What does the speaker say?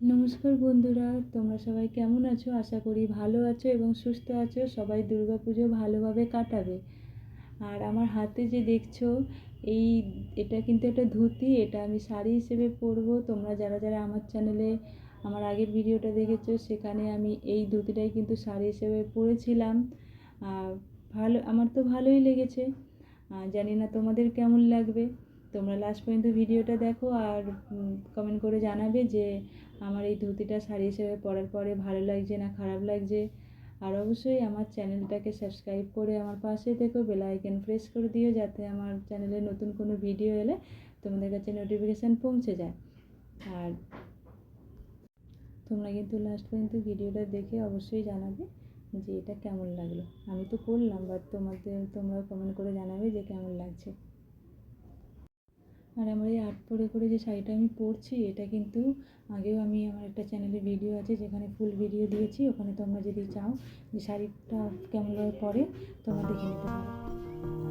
নমস্কার বন্ধুরা, তোমরা সবাই কেমন আছো? আশা করি ভালো আছো এবং সুস্থ আছো। সবাই দুর্গাপুজো ভালোভাবে কাটাবে। আর আমার হাতে যে দেখছ, এই এটা কিন্তু একটা ধুতি, এটা আমি শাড়ি হিসেবে পরবো। তোমরা যারা যারা আমার চ্যানেলে আমার আগের ভিডিওটা দেখেছ, সেখানে আমি এই ধুতিটাই কিন্তু শাড়ি হিসেবে পরেছিলাম। ভালো, আমার তো ভালোই লেগেছে। জানি না তোমাদের কেমন লাগবে। তোমরা লাস্ট পর্যন্ত ভিডিওটা দেখো আর কমেন্ট করে জানাবে যে আমার এই ধুতিটা শাড়ি হিসেবে পরার পরে ভালো লাগছে না খারাপ লাগছে। আর অবশ্যই আমার চ্যানেলটাকে সাবস্ক্রাইব করে আমার পাশে থেকো বেল আইকন প্রেস করে দিও যাতে আমার চ্যানেলে নতুন কোনো ভিডিও এলে তোমাদের কাছে নোটিফিকেশান পৌঁছে যায়। আর তোমরা কিন্তু লাস্ট পর্যন্ত ভিডিওটা দেখে অবশ্যই জানাবে যে এটা কেমন লাগল। আমি তো করলাম বাট তোমাদের, তোমরা কমেন্ট করে জানাবে যে কেমন লাগছে। আর আমার এই আর্ট পরে করে যে শাড়িটা আমি পরছি, এটা কিন্তু আগেও আমি আমার একটা চ্যানেলে ভিডিও আছে যেখানে ফুল ভিডিও দিয়েছি, ওখানে তোমরা যদি চাও যে শাড়িটা কেমনভাবে পরে, তোমরা দেখে নিতে পারো।